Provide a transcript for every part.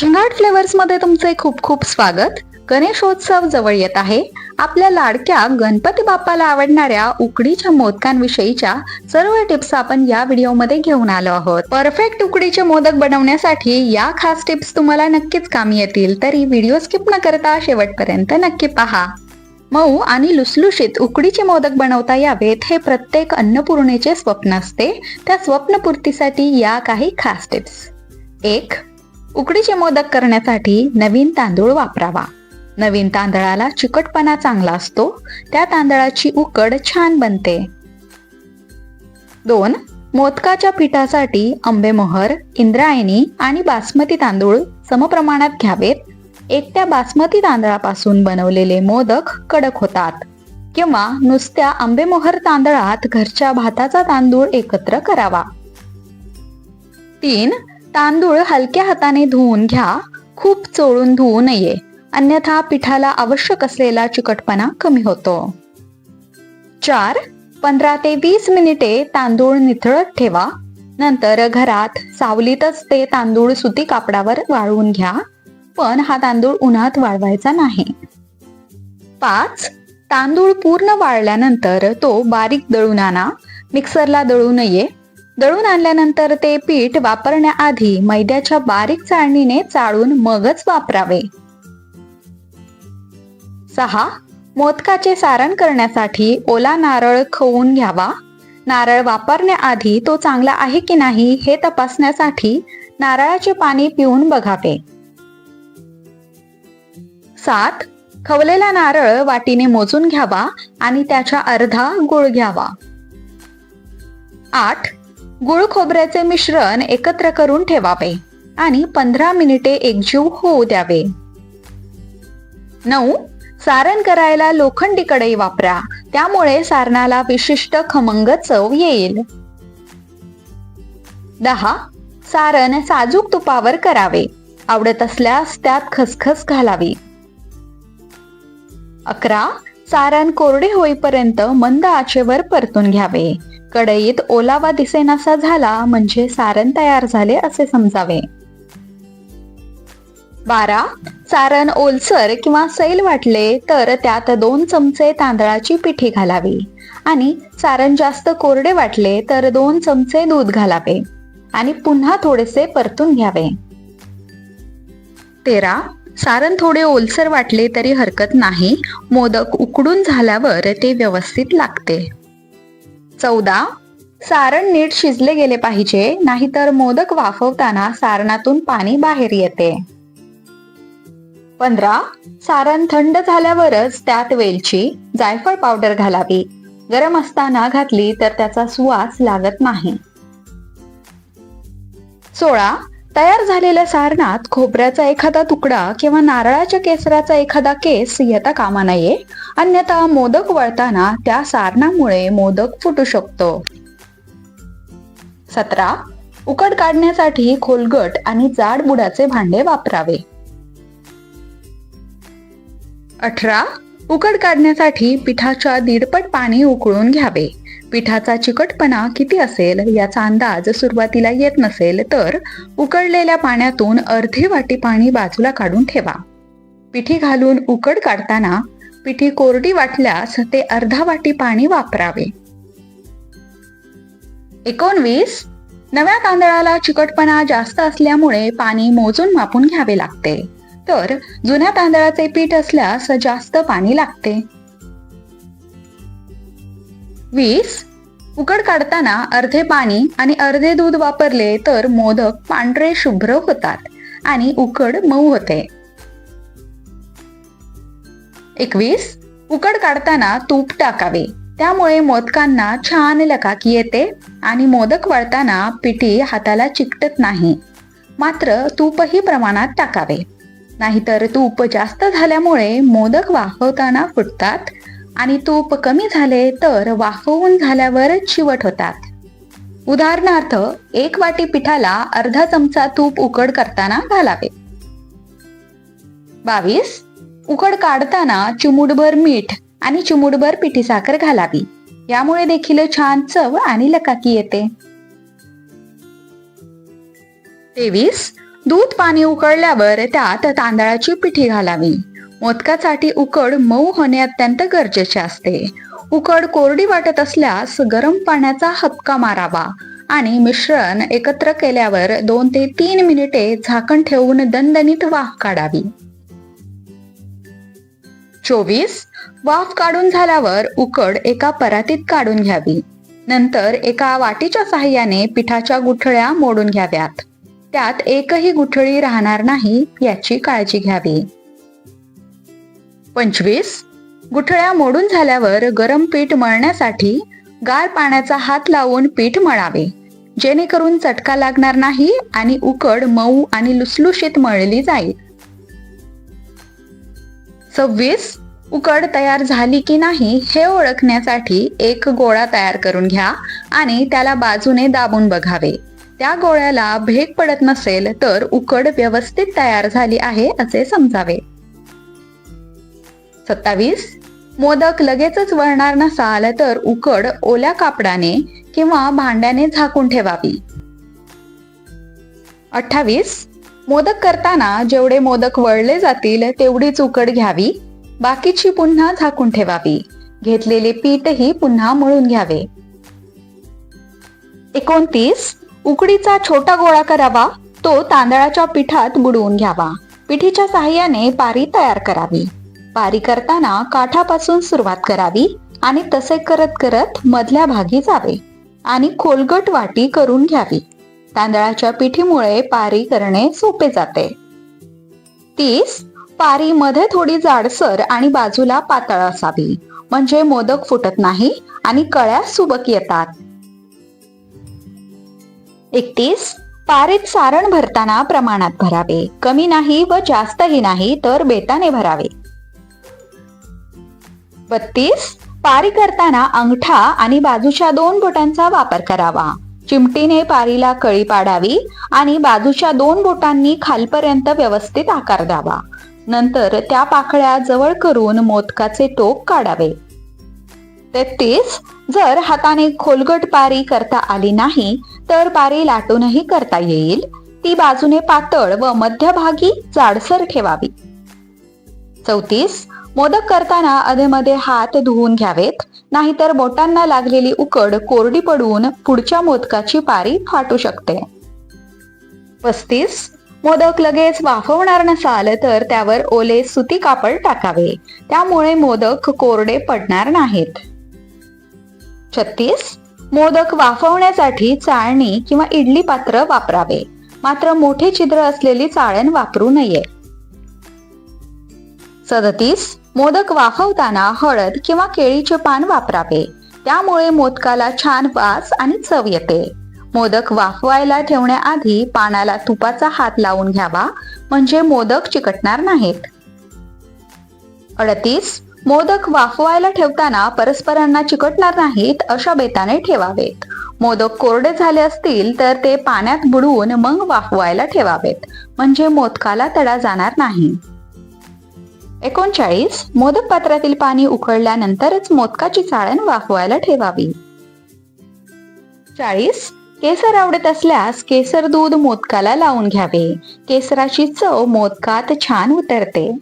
झिंगाट फ्लेवर्समध्ये तुमचे खूप खूप स्वागत. गणेशोत्सव जवळ येत आहे. आपल्या लाडक्या गणपती बाप्पाला आवडणाऱ्या उकडीच्या मोदकांविषयीच्या सर्व टिप्स आपण या व्हिडिओमध्ये घेऊन आलो आहोत. परफेक्ट उकडीचे मोदक बनवण्यासाठी या खास टिप्स तुम्हाला नक्कीच कामी येतील. तरी व्हिडिओ स्किप न करता शेवटपर्यंत नक्की पहा. मऊ आणि लुसलुशीत उकडीचे मोदक बनवता यावेत हे प्रत्येक अन्नपूर्णेचे स्वप्न असते. त्या स्वप्नपूर्तीसाठी या काही खास टिप्स. एक उकडीचे मोदक करण्यासाठी नवीन तांदूळ वापरावा. नवीन तांदळाला चिकटपणा चांगला असतो त्या तांदळाची उकड छान बनते. दोन मोदकाच्या पिठासाठी आंबेमोहर इंद्रायणी आणि बासमती तांदूळ समप्रमाणात घ्यावेत. एकट्या बासमती तांदळापासून बनवलेले मोदक कडक होतात. किंवा नुसत्या आंबेमोहर तांदळात घरच्या भाताचा तांदूळ एकत्र करावा. तीन तांदूळ हलक्या हाताने धुवून घ्या. खूप चोळून धुवू नये. अन्यथा पिठाला आवश्यक असलेला चिकटपणा कमी होतो. चार पंधरा ते वीस मिनिटे तांदूळ निथळत ठेवा. नंतर घरात सावलीतच ते तांदूळ सुती कापडावर वाळवून घ्या. पण हा तांदूळ उन्हात वाळवायचा नाही. पाच तांदूळ पूर्ण वाळल्यानंतर तो बारीक दळून आणा. मिक्सरला दळू नये. दळून आणल्यानंतर ते पीठ वापरण्याआधी मैद्याच्या बारीक चाळणीने चाळून मगच वापरावे. सहा. मोदकाचे सारण करण्यासाठी ओला नारळ खवून घ्यावा. नारळ वापरण्याआधी तो चांगला आहे की नाही हे तपासण्यासाठी नारळाचे पाणी पिऊन बघावे. सात. खवलेला नारळ वाटीने मोजून घ्यावा आणि त्याच्या अर्धा गुळ घ्यावा. आठ. गुळ खोबऱ्याचे मिश्रण एकत्र करून ठेवावे आणि पंधरा मिनिटे एकजीव होऊ द्यावे. नऊ सारण करायला लोखंडी कढई वापरा. त्यामुळे सारणाला विशिष्ट खमंग चव येईल. दहा सारण साजूक तुपावर करावे. आवडत असल्यास त्यात खसखस घालावी. अकरा सारण कोरडे होईपर्यंत मंद आचेवर परतून घ्यावे. कढईत ओलावा दिसेनासा झाला म्हणजे सारण तयार झाले असे समजावे. बारा सारण ओलसर किंवा सैल वाटले तर त्यात दोन चमचे तांदळाची पिठी घालावी. आणि सारण जास्त कोरडे वाटले तर दोन चमचे दूध घालावे. आणि पुन्हा थोडेसे परतून घ्यावे. तेरा सारण थोडे ओलसर वाटले तरी हरकत नाही. मोदक उकडून झाल्यावर ते व्यवस्थित लागते. चौदा सारण नीट शिजले गेले पाहिजे नाहीतर मोदक वाफवताना सारणातून पाणी बाहेर येते. पंधरा सारण थंड झाल्यावरच त्यात वेलची जायफळ पावडर घालावी. गरम असताना घातली तर त्याचा सुवास लागत नाही. सोळा तयार झालेल्या सारणात खोबऱ्याचा एखादा तुकडा किंवा नारळाच्या केसराचा एखादा केस येता कामा नये. अन्यथा मोदक वळताना त्या सारणामुळे मोदक फुटू शकतो. सतरा. उकड काढण्यासाठी खोलगट आणि जाड बुडाचे भांडे वापरावे. अठरा. उकड काढण्यासाठी पिठाच्या दीडपट पाणी उकळून घ्यावे. पिठाचा चिकटपणा किती असेल याचा अंदाज सुरुवातीला येत नसेल तर उकडलेल्या पाण्यातून अर्धी वाटी पाणी बाजूला काढून ठेवा. पिठी घालून उकड काढताना पिठी कोरडी वाटल्यास ते अर्धा वाटी पाणी वापरावे. एकोणवीस. नव्या तांदळाला चिकटपणा जास्त असल्यामुळे पाणी मोजून मापून घ्यावे लागते. तर जुन्या तांदळाचे पीठ असल्यास जास्त पाणी लागते. वीस उकड काढताना अर्धे पाणी आणि अर्धे दूध वापरले तर मोदक पांढरे शुभ्र होतात आणि उकड मऊ होते. एकवीस उकड काढताना तूप टाकावे. त्यामुळे मोदकांना छान लकाकी येते आणि मोदक वळताना पिठी हाताला चिकटत नाही. मात्र तूपही प्रमाणात टाकावे. नाहीतर तूप जास्त झाल्यामुळे मोदक वाहवताना फुटतात आणि तूप कमी झाले तर वाफवून झाल्यावर चिवट होतात. उदाहरणार्थ एक वाटी पिठाला अर्धा चमचा तूप उकड करताना घालावे. बावीस. उकड काढताना चिमूटभर मीठ आणि चिमूटभर पिठी साखर घालावी. यामुळे देखील छान चव आणि लकाकी येते. तेवीस. दूध पाणी उकळल्यावर त्यात तांदळाची पिठी घालावी. मोदकासाठी उकड मऊ होणे अत्यंत गरजेचे असते. उकड कोरडी वाटत असल्यास गरम पाण्याचा हपका मारावा आणि मिश्रण एकत्र केल्यावर दोन ते तीन मिनिटे झाकण ठेवून दणदणीत वाफ काढावी. चोवीस वाफ काढून झाल्यावर उकड एका परातीत काढून घ्यावी. नंतर एका वाटीच्या साहाय्याने पिठाच्या गुठळ्या मोडून घ्याव्यात. त्यात एकही गुठळी राहणार नाही याची काळजी घ्यावी. पंचवीस. गुठळ्या मोडून झाल्यावर गरम पीठ मळण्यासाठी गार पाण्याचा हात लावून पीठ मळावे. जेणेकरून चटका लागणार नाही आणि उकड मऊ आणि लुसलुशीत मळली जाईल. सव्वीस. उकड तयार झाली की नाही हे ओळखण्यासाठी एक गोळा तयार करून घ्या आणि त्याला बाजूने दाबून बघावे. त्या गोळ्याला भेग पडत नसेल तर उकड व्यवस्थित तयार झाली आहे असे समजावे. सत्तावीस. मोदक लगेचच वळणार नसाल तर उकड ओल्या कापडाने किंवा भांड्याने झाकून ठेवावी. अठ्ठावीस. मोदक करताना जेवढे मोदक वळले जातील तेवढीच उकड घ्यावी. बाकीची पुन्हा झाकून ठेवावी. घेतलेले पीठही पुन्हा मळून घ्यावे. एकोणतीस. उकडीचा छोटा गोळा करावा. तो तांदळाच्या पिठात बुडवून घ्यावा. पिठीच्या साहाय्याने पारी तयार करावी. पारी करताना काठापासून सुरुवात करावी आणि तसे करत करत मधल्या भागी जावे आणि खोलगट वाटी करून घ्यावी. तांदळाच्या पिठीमुळे पारी करणे सोपे जाते. तीस पारी मध्ये थोडी जाडसर आणि बाजूला पातळ असावी म्हणजे मोदक फुटत नाही आणि कळ्या सुबक येतात. एकतीस पारीत सारण भरताना प्रमाणात भरावे. कमी नाही व जास्तही नाही तर बेताने भरावे. बत्तीस पारी करताना अंगठा आणि बाजूच्या दोन बोटांचा वापर करावा. चिमटीने पारीला कळी पाडावी आणि बाजूच्या दोन बोटांनी खालपर्यंत व्यवस्थित आकार द्यावा. नंतर त्या पाकळ्या जवळ करून मोदकाचे टोक काढावे. तेहतीस जर हाताने खोलगट पारी करता आली नाही तर पारी लाटूनही करता येईल. ती बाजूने पातळ व मध्यभागी जाडसर ठेवावी. चौतीस मोदक करताना अधेमध्ये हात धुवून घ्यावेत. नाहीतर बोटांना लागलेली उकड कोरडी पडून पुढच्या मोदकाची पारी फाटू शकते. पस्तीस. मोदक लगेच वाफवणार नसाल तर त्यावर ओले सुती कापड टाकावे. त्यामुळे मोदक कोरडे पडणार नाहीत. छत्तीस. मोदक वाफवण्यासाठी चाळणी किंवा इडली पात्र वापरावे. मात्र मोठे छिद्र असलेली चाळण वापरू नये. सदतीस. मोदक वाफवताना हळद किंवा केळीचे पान वापरावे. त्यामुळे मोदकाला छान वास आणि चव येते. मोदक वाफवायला ठेवण्याआधी पानाला तुपाचा हात लावून घ्यावा म्हणजे मोदक चिकटणार नाहीत. अडतीस. मोदक वाफवायला ठेवताना परस्परांना चिकटणार नाहीत अशा बेताने ठेवावेत. मोदक कोरडे झाले असतील तर ते पाण्यात बुडवून मग वाफवायला ठेवावेत म्हणजे मोदकाला तडा जाणार नाही. एकोणचाळीस मोदक पात्रातील पाणी उकळल्यानंतरच मोदकाची चाळण वाफवायला ठेवावी. चाळीस केसर आवडत असल्यास केसर दूध मोदकाला लावून घ्यावे. केसराची चव मोदकात छान उतरते.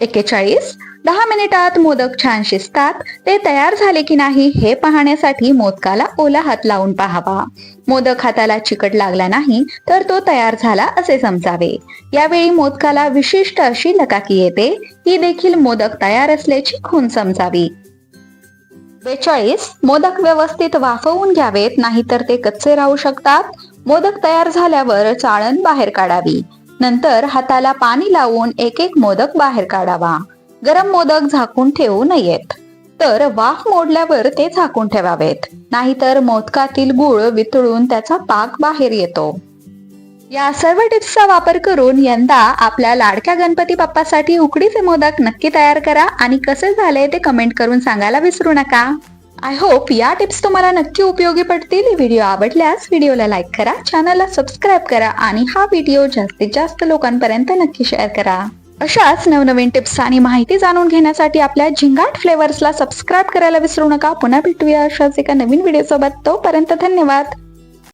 एक्केचाळीस दहा मिनिटात मोदक छान शिजतात. ते तयार झाले की नाही हे पाहण्यासाठी मोदकाला ओला हात लावून पाहावा. मोदक हाताला चिकट लागला नाही तर तो तयार झाला असे समजावे. यावेळी मोदकाला विशिष्ट अशी लकाकी येते. ही देखील मोदक तयार असल्याची खून समजावी. बेचाळीस मोदक व्यवस्थित वाफवून घ्यावेत नाहीतर ते कच्चे राहू शकतात. मोदक तयार झाल्यावर चाळण बाहेर काढावी. नंतर हाताला पाणी लावून एक एक मोदक बाहेर काढावा. गरम मोदक झाकून ठेवू नयेत. तर वाफ मोडल्यावर ते झाकून ठेवावेत. नाहीतर मोदकातील गुळ वितळून त्याचा पाक बाहेर येतो. या सर्व टिप्सचा वापर करून यंदा आपल्या लाडक्या गणपती बाप्पासाठी उकडीचे मोदक नक्की तयार करा आणि कसे झाले ते कमेंट करून सांगायला विसरू नका. आय होप या टिप्स तुम्हाला नक्की उपयोगी पडतील. व्हिडिओ आवडल्यास व्हिडिओला लाईक करा चॅनलला सबस्क्राईब करा आणि हा व्हिडिओ जास्तीत जास्त लोकांपर्यंत नक्की शेअर करा. अशाच नवनवीन टिप्स आणि माहिती जाणून घेण्यासाठी आपल्या झिंगाट फ्लेवर्सला सबस्क्राईब करायला विसरू नका. पुन्हा भेटूया अशाच एका नवीन व्हिडिओ सोबत. तोपर्यंत धन्यवाद.